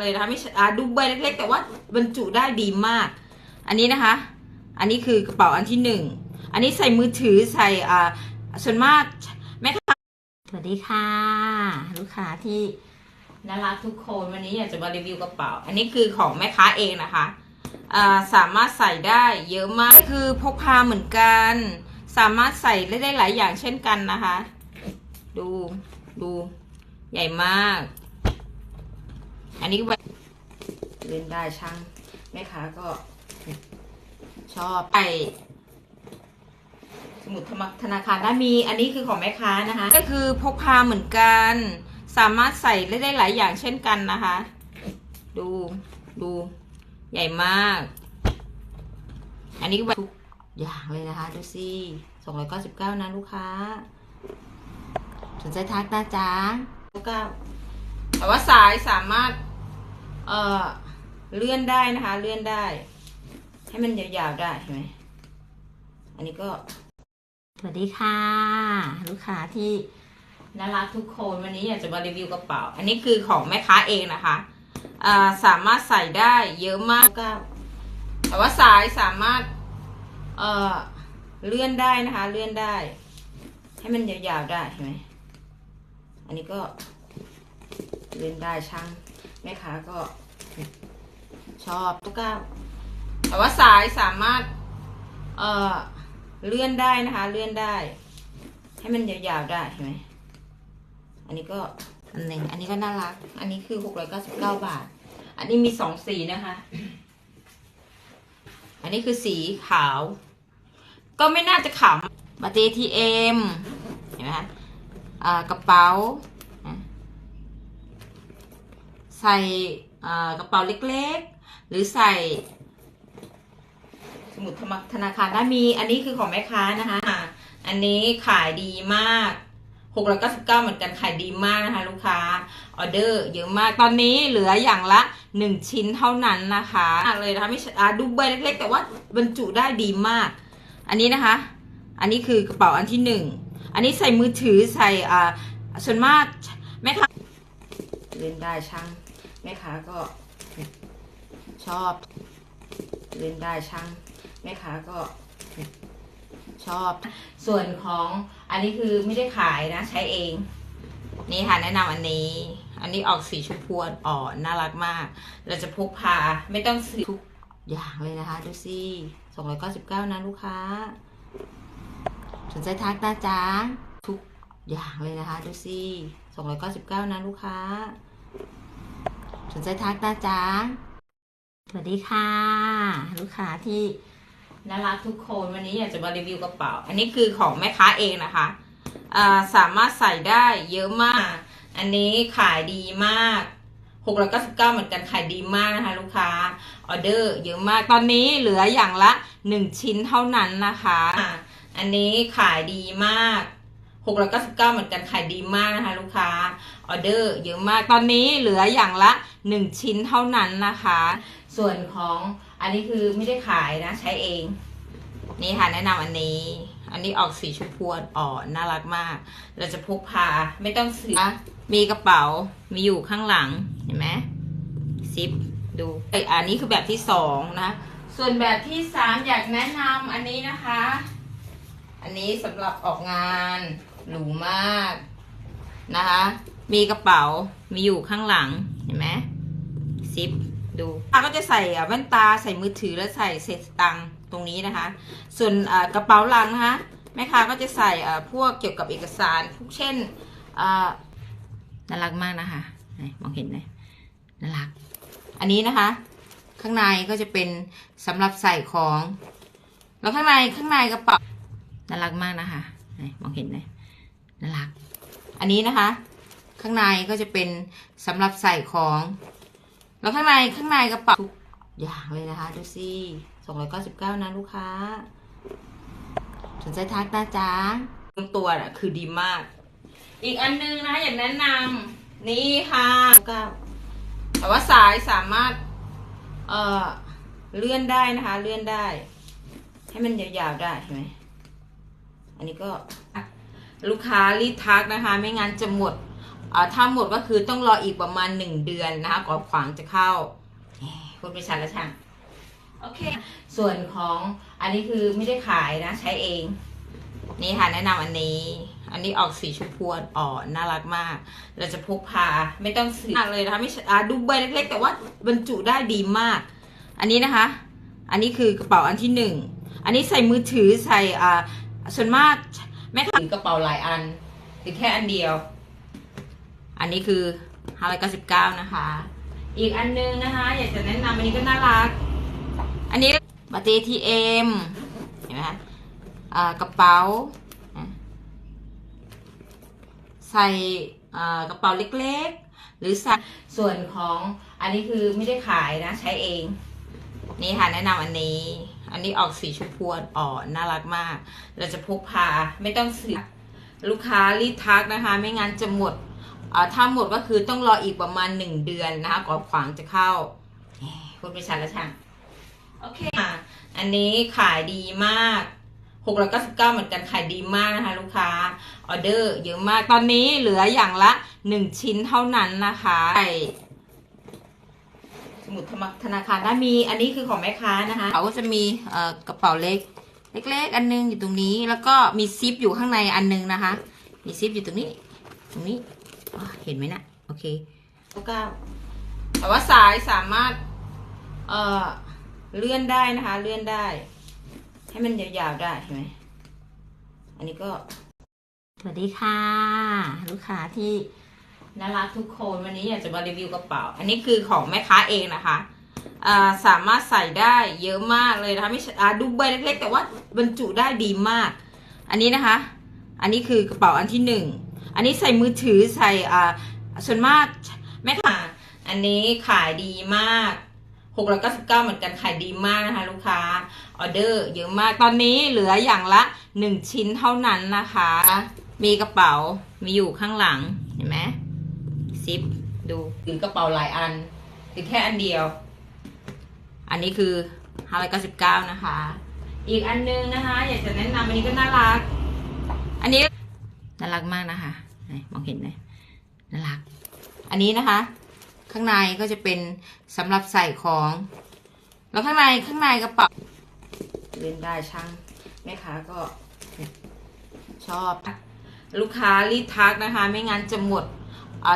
เลยนะคะไม่ช่อ่าดูใบเล็ก ๆ แต่ว่าบรรจุได้ดีมาก อันนี้นะคะ อันนี้คือกระเป๋าอันที่หนึ่งอันนี้ใส่มือถือใส่อ่าส่วนมากแม่ค้าสวัสดีค่ะ ลูกค้าที่น่ารักทุกคนวันนี้อยากจะมารีวิวกระเป๋า อันนี้คือของแม่ค้าเองนะคะอ่าสามารถใส่ได้เยอะมากคือพกพาเหมือนกัน สามารถใส่ได้หลายอย่างเช่นกันนะคะ ดูดูใหญ่มาก อันนี้เล่นได้ช่างแม่ค้าก็ ชอบไอสมุดธนาคารได้มีอันนี้คือของแม่ค้านะคะ ก็คือพกพาเหมือนกัน สามารถใส่ได้หลายอย่างเช่นกันนะคะ ดูดูใหญ่มาก อันนี้ทุกอย่างเลยนะคะ ดูสิสองร้อยเก้าสิบเก้านะลูกค้า สนใจทักนะจ๊ะเก้าแต่ว่าสายสามารถ เอ่อเลื่อนได้นะคะ เลื่อนได้ ให้มันยาวๆได้เห็นไหมอันนี้ก็ สวัสดีค่ะ ลูกค้าที่น่ารักทุกคนวันนี้อยากจะมารีวิวกระเป๋า อันนี้คือของแม่ค้าเองนะคะสามารถใส่ได้เยอะมากก็แต่ว่าสายสามารถเออเลื่อนได้นะคะ เลื่อนได้ ให้มันยาวๆได้เห็นไหมอันนี้ก็เลื่อนได้ช่าง แม่ค้าก็ ชอบตุ๊กตาแต่ว่าสายสามารถ เอ่อ เลื่อนได้นะคะ เลื่อนได้ ให้มันยาวๆได้เห็นไหมอันนี้ก็อันหนึ่งอันนี้ก็น่ารัก อันนี้คือหกร้อยเก้าสิบเก้าบาท อันนี้มีสองสีนะคะ อันนี้คือสีขาว ก็ไม่น่าจะขาวบัตร ATM เห็นไหมคะอ่ากระเป๋า ใส่กระเป๋าเล็กๆ หรือใส่ สมุดธนาคารได้มีอันนี้คือของแม่ค้านะคะ อันนี้ขายดีมาก699เหมือนกันขายดีมากนะคะ ลูกค้าออเดอร์เยอะมากตอนนี้เหลืออย่างละ 1 ชิ้นเท่านั้นนะคะเลยนะคะไม่อาดูใบเล็กๆ แต่ว่าบรรจุได้ดีมาก อันนี้นะคะ อันนี้คือกระเป๋าอันที่หนึ่งอันนี้ใส่มือถือใส่อ่าส่วนมากแม่ค้าเล่นได้ช่าง แม่ค้าก็ชอบเล่นได้ช่างแม่ค้าก็ชอบ ส่วนของอันนี้คือไม่ได้ขายนะใช้เอง นี่ค่ะแนะนำอันนี้ อันนี้ออกสีชมพูอ่อนน่ารักมาก เราจะพกพาไม่ต้องซื้อทุกอย่างเลยนะคะ ดูสิสองร้อยเก้าสิบเก้านะลูกค้า สนใจทักนะจ๊ะทุกอย่างเลยนะคะ ดูสิสองร้อยเก้าสิบเก้านะลูกค้า สนใจทักนะจ๊ะสวัสดีค่ะ ลูกค้าที่น่ารักทุกคนวันนี้อยากจะมารีวิวกระเป๋า อันนี้คือของแม่ค้าเองนะคะสามารถใส่ได้เยอะมาก อันนี้ขายดีมาก699เหมือนกันขายดีมากนะคะ ลูกค้าออเดอร์ เยอะมากตอนนี้เหลืออย่างละ 1 ชิ้นเท่านั้นนะคะ อันนี้ขายดีมาก699เหมือนกันขายดีมากนะคะ ลูกค้าออเดอร์ เยอะมากตอนนี้เหลืออย่างละ 1 ชิ้นเท่านั้นนะคะ ส่วนของอันนี้คือไม่ได้ขายนะใช้เอง นี่ค่ะแนะนำอันนี้ อันนี้ออกสีชมพูอ่อนน่ารักมาก เราจะพกพาไม่ต้องซื้อมีกระเป๋ามีอยู่ข้างหลังเห็นไหมซิปดูไออันนี้คือแบบที่สองนะ ส่วนแบบที่สามอยากแนะนำอันนี้นะคะ อันนี้สำหรับออกงานหรูมากนะคะ มีกระเป๋า มีอยู่ข้างหลัง เห็นไหมซิปดูป้าก็จะใส่อะแว่นตาใส่มือถือแล้วใส่เศษตังตรงนี้นะคะ ส่วนกระเป๋าหลังนะคะแม่ค้าก็จะใส่พวกเกี่ยวกับเอกสารพวกเช่นน่ารักมากนะคะมองเห็นไหมน่ารัก อันนี้นะคะ ข้างในก็จะเป็นสำหรับใส่ของ แล้วข้างในข้างในกระเป๋าน่ารักมากนะคะมองเห็นไหมน่ารัก อันนี้นะคะ ข้างในก็จะเป็นสำหรับใส่ของ แล้วข้างในข้างในกระเป๋าทุกอย่างเลยนะคะดูสิสองร้อยเก้าสิบเก้านะลูกค้า สนใจทักนะจ๊ะตัวน่ะคือดีมาก อีกอันนึงนะอยากแนะนำนี่ค่ะเก้าแต่ว่าสายสามารถ เอ่อเลื่อนได้นะคะ เลื่อนได้ ให้มันยาวๆได้เห็นไหมอันนี้ก็ลูกค้ารีบทักนะคะ ไม่งั้นจะหมด ถ้าหมดก็คือต้องรออีกประมาณหนึ่งเดือนนะคะก่อนขวางจะเข้าแหมพูดไปชัดแล้วช่างโอเค ส่วนของอันนี้คือไม่ได้ขายนะใช้เอง นี่ค่ะแนะนำอันนี้ อันนี้ออกสีชมพูอ่อนน่ารักมาก เราจะพกพาไม่ต้องซื้อมากเลยนะคะไม่อ่าดูใบเล็กๆ แต่ว่าบรรจุได้ดีมาก อันนี้นะคะ อันนี้คือกระเป๋าอันที่หนึ่งอันนี้ใส่มือถือใส่อ่าส่วนมากแม่ค้ากระเป๋าหลายอันหรือแค่อันเดียว อันนี้คือ 599 นะคะ อีกอันนึงนะคะ อยากจะแนะนำอันนี้ก็น่ารัก อันนี้บัตร ATM เห็นไหมคะกระเป๋า ใส่กระเป๋าเล็กๆ หรือใส่ส่วนของอันนี้คือไม่ได้ขายนะ ใช้เอง นี่ค่ะแนะนำอันนี้ อันนี้ออกสีชมพูอ่อนน่ารักมาก เราจะพกพาไม่ต้องซื้อลูกค้ารีบทักนะคะ ไม่งั้นจะหมด ถ้าหมดก็คือต้องรออีกประมาณหนึ่งเดือนนะคะก่อนขวางจะเข้าแหมพูดไปชัดแล้วช่างโอเคค่ะอันนี้ขายดีมาก699เหมือนกันขายดีมากนะคะ ลูกค้าออเดอร์เยอะมากตอนนี้เหลืออย่างละหนึ่งชิ้นเท่านั้นนะคะใช่สมุดธนาคารได้มีอันนี้คือของแม่ค้านะคะเขาก็จะมีกระเป๋าเล็ก เล็กๆ อันนึงอยู่ตรงนี้แล้วก็มีซิปอยู่ข้างในอันนึงนะคะ มีซิปอยู่ตรงนี้ ตรงนี้ เห็นไหมนะโอเคเก้าแต่ว่าสายสามารถ เอ่อ เลื่อนได้นะคะ เลื่อนได้ ให้มันยาวๆได้เห็นไหม อันนี้ก็ สวัสดีค่ะ ลูกค้าที่น่ารักทุกคนวันนี้อยากจะมารีวิวกระเป๋า อันนี้คือของแม่ค้าเองนะคะอ่าสามารถใส่ได้เยอะมากเลยนะคะไม่ใช่อ่าดูใบเล็กๆ แต่ว่าบรรจุได้ดีมาก อันนี้นะคะ อันนี้คือกระเป๋าอันที่หนึ่ง อันนี้ใส่มือถือใส่อ่าส่วนมากแม่ค้าอันนี้ขายดีมาก699เหมือนกันขายดีมากนะคะ ลูกค้าออเดอร์เยอะมากตอนนี้เหลืออย่างละหนึ่งชิ้นเท่านั้นนะคะ มีกระเป๋ามีอยู่ข้างหลังเห็นไหมซิปดูถือกระเป๋าหลายอันหรือแค่อันเดียว อันนี้คือ 599 นะคะ อีกอันนึงนะคะ อยากจะแนะนำอันนี้ก็น่ารัก อันนี้ น่ารักมากนะคะมองเห็นไหมน่ารัก อันนี้นะคะ ข้างในก็จะเป็นสำหรับใส่ของ แล้วข้างในข้างในกระเป๋าเล่นได้ช่างแม่ค้าก็ชอบ ลูกค้ารีบทักนะคะ ไม่งั้นจะหมด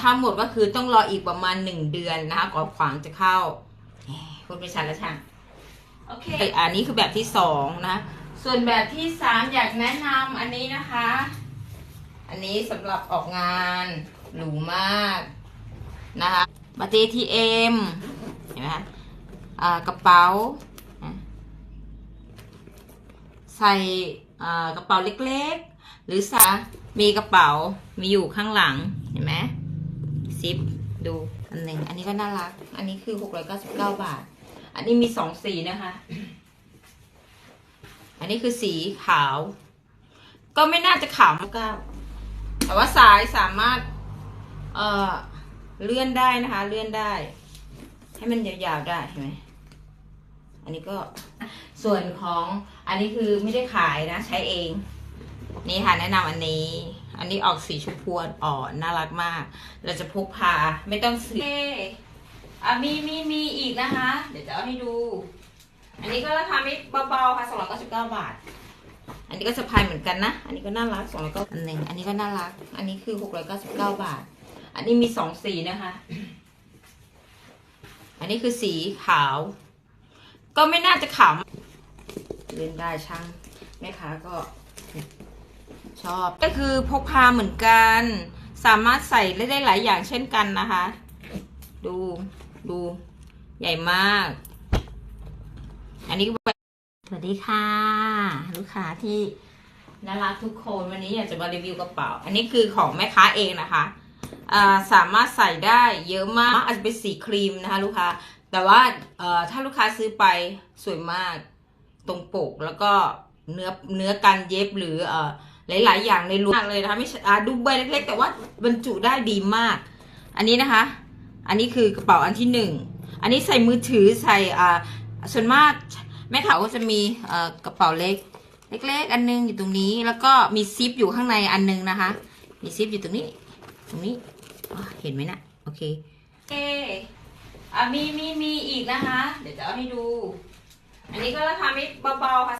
ถ้าหมดก็คือต้องรออีกประมาณหนึ่งเดือนนะคะก่อนขวางจะเข้าแหมพูดไปชัดแล้วช่างโอเคอันนี้คือแบบที่สองนะ ส่วนแบบที่สามอยากแนะนำอันนี้นะคะ อันนี้สำหรับออกงานหรูมากนะคะบัตร ATM เห็นไหมคะกระเป๋า ใส่กระเป๋าเล็กๆ หรือใส่มีกระเป๋ามีอยู่ข้างหลังเห็นไหมซิปดูอันหนึ่งอันนี้ก็น่ารัก อันนี้คือ 699 บาท อันนี้มีสองสีนะคะ อันนี้คือสีขาว ก็ไม่น่าจะขาวมากก้า แต่ว่าสายสามารถ เอ่อ เลื่อนได้นะคะ เลื่อนได้ ให้มันยาวๆได้เห็นไหมอันนี้ก็ส่วนของอันนี้คือไม่ได้ขายนะ ใช้เอง นี่ค่ะแนะนำอันนี้ อันนี้ออกสีชมพูอ่อนน่ารักมาก เราจะพกพาไม่ต้องซื้ออะมีมีมีอีกนะคะ เดี๋ยวจะเอาให้ดู อันนี้ก็ราคาไม่เบาๆค่ะ299บาท อันนี้ก็สะพายเหมือนกันนะ อันนี้ก็น่ารัก2 9อันหนึ่งอันนี้ก็น่ารัก อันนี้คือ699บเก้าบาท อันนี้มีสองสีนะคะ อันนี้คือสีขาว ก็ไม่น่าจะขาวเล่นได้ช่างแม่ค้าก็ชอบก็คือพกพาเหมือนกัน สามารถใส่ได้หลายอย่างเช่นกันนะคะ ดูดูใหญ่มาก อันนี้ สวัสดีค่ะ ลูกค้าที่น่ารักทุกคนวันนี้อยากจะมารีวิวกระเป๋า อันนี้คือของแม่ค้าเองนะคะสามารถใส่ได้เยอะมากอาจจะเป็นสีครีมนะคะลูกค้า แต่ว่าถ้าลูกค้าซื้อไปสวยมากตรงปกแล้วก็เนื้อเนื้อการเย็บหรือหลาย ๆ อย่างในรวมเลยนะคะไม่อาดูใบเล็ก ๆ แต่ว่าบรรจุได้ดีมาก อันนี้นะคะ อันนี้คือกระเป๋าอันที่หนึ่งอันนี้ใส่มือถือใส่ส่วนมาก แม่เขาก็จะมีเอ่อกระเป๋าเล็ก เล็ก ๆ อันนึงอยู่ตรงนี้ แล้วก็มีซิปอยู่ข้างในอันนึงนะคะ มีซิปอยู่ตรงนี้ ตรงนี้เห็นไหมนะ่ะโอเคเออะมีมีมีอีกนะคะ เดี๋ยวจะเอาให้ดู อันนี้ก็ราคาไม่เบาๆค่ะ